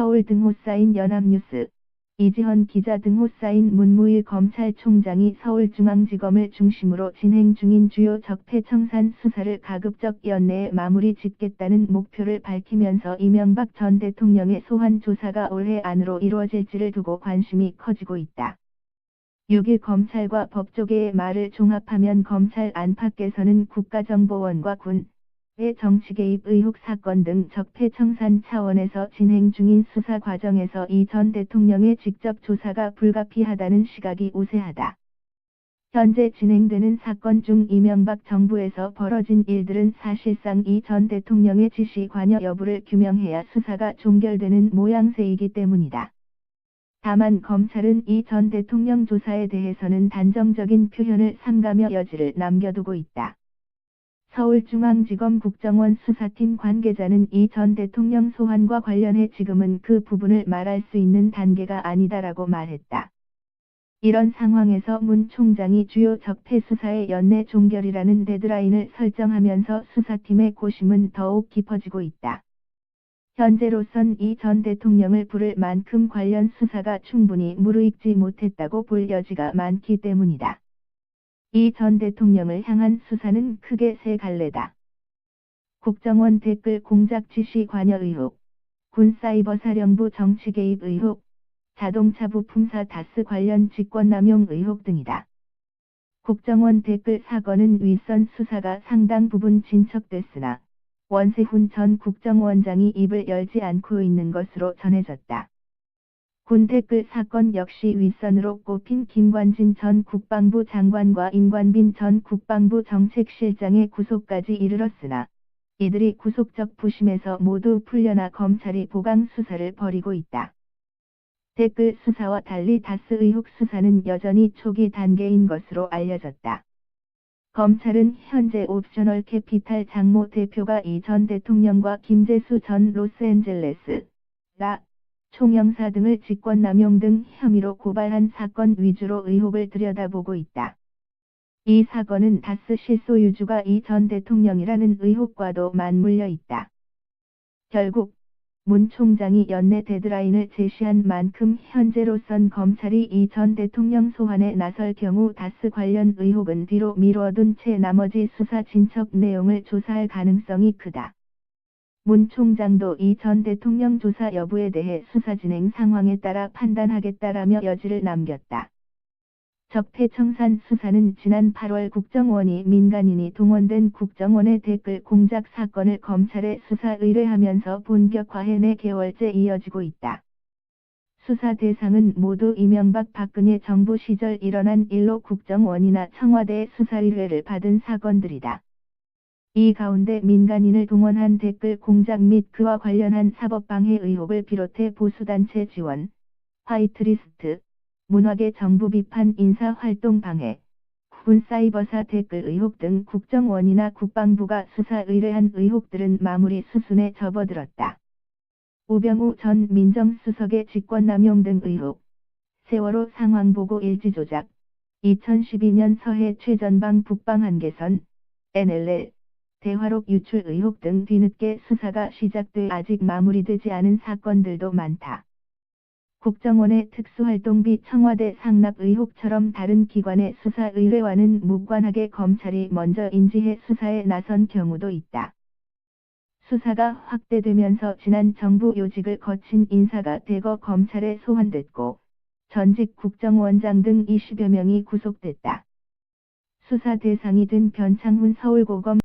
서울 등호 쌓인 연합뉴스 이지헌 기자 등호 쌓인 문무일 검찰총장이 서울중앙지검을 중심으로 진행 중인 주요 적폐청산 수사를 가급적 연내에 마무리 짓겠다는 목표를 밝히면서 이명박 전 대통령의 소환 조사가 올해 안으로 이루어질지를 두고 관심이 커지고 있다. 6일 검찰과 법조계의 말을 종합하면 검찰 안팎에서는 국가정보원과 군, 의 정치 개입 의혹 사건 등 적폐 청산 차원에서 진행 중인 수사 과정에서 이 전 대통령의 직접 조사가 불가피하다는 시각이 우세하다. 현재 진행되는 사건 중 이명박 정부에서 벌어진 일들은 사실상 이 전 대통령의 지시 관여 여부를 규명해야 수사가 종결되는 모양새이기 때문이다. 다만 검찰은 이 전 대통령 조사에 대해서는 단정적인 표현을 삼가며 여지를 남겨두고 있다. 서울중앙지검 국정원 수사팀 관계자는 이 전 대통령 소환과 관련해 지금은 그 부분을 말할 수 있는 단계가 아니다라고 말했다. 이런 상황에서 문 총장이 주요 적폐 수사의 연내 종결이라는 데드라인을 설정하면서 수사팀의 고심은 더욱 깊어지고 있다. 현재로선 이 전 대통령을 부를 만큼 관련 수사가 충분히 무르익지 못했다고 볼 여지가 많기 때문이다. 이 전 대통령을 향한 수사는 크게 세 갈래다. 국정원 댓글 공작 지시 관여 의혹, 군사이버사령부 정치 개입 의혹, 자동차 부품사 다스 관련 직권남용 의혹 등이다. 국정원 댓글 사건은 윗선 수사가 상당 부분 진척됐으나 원세훈 전 국정원장이 입을 열지 않고 있는 것으로 전해졌다. 군 댓글 사건 역시 윗선으로 꼽힌 김관진 전 국방부 장관과 임관빈 전 국방부 정책실장의 구속까지 이르렀으나 이들이 구속적 부심에서 모두 풀려나 검찰이 보강 수사를 벌이고 있다. 댓글 수사와 달리 다스 의혹 수사는 여전히 초기 단계인 것으로 알려졌다. 검찰은 현재 옵셔널 캐피탈 장모 대표가 이 전 대통령과 김재수 전 로스앤젤레스 라 총영사 등을 직권남용 등 혐의로 고발한 사건 위주로 의혹을 들여다보고 있다. 이 사건은 다스 실소유주가 이 전 대통령이라는 의혹과도 맞물려 있다. 결국 문 총장이 연내 데드라인을 제시한 만큼 현재로선 검찰이 이 전 대통령 소환에 나설 경우 다스 관련 의혹은 뒤로 미뤄둔 채 나머지 수사 진척 내용을 조사할 가능성이 크다. 문 총장도 이 전 대통령 조사 여부에 대해 수사 진행 상황에 따라 판단하겠다라며 여지를 남겼다. 적폐청산 수사는 지난 8월 국정원이 민간인이 동원된 국정원의 댓글 공작 사건을 검찰에 수사 의뢰하면서 본격화해 4개월째 이어지고 있다. 수사 대상은 모두 이명박 박근혜 정부 시절 일어난 일로 국정원이나 청와대의 수사 의뢰를 받은 사건들이다. 이 가운데 민간인을 동원한 댓글 공작 및 그와 관련한 사법방해 의혹을 비롯해 보수단체 지원, 화이트리스트, 문화계 정부 비판 인사활동 방해, 군 사이버사 댓글 의혹 등 국정원이나 국방부가 수사 의뢰한 의혹들은 마무리 수순에 접어들었다. 우병우 전 민정수석의 직권남용 등 의혹, 세월호 상황보고 일지조작, 2012년 서해 최전방 북방 한계선, NLL, 대화록 유출 의혹 등 뒤늦게 수사가 시작돼 아직 마무리되지 않은 사건들도 많다. 국정원의 특수활동비 청와대 상납 의혹처럼 다른 기관의 수사 의뢰와는 무관하게 검찰이 먼저 인지해 수사에 나선 경우도 있다. 수사가 확대되면서 지난 정부 요직을 거친 인사가 대거 검찰에 소환됐고 전직 국정원장 등 20여 명이 구속됐다. 수사 대상이 된 변창훈 서울고검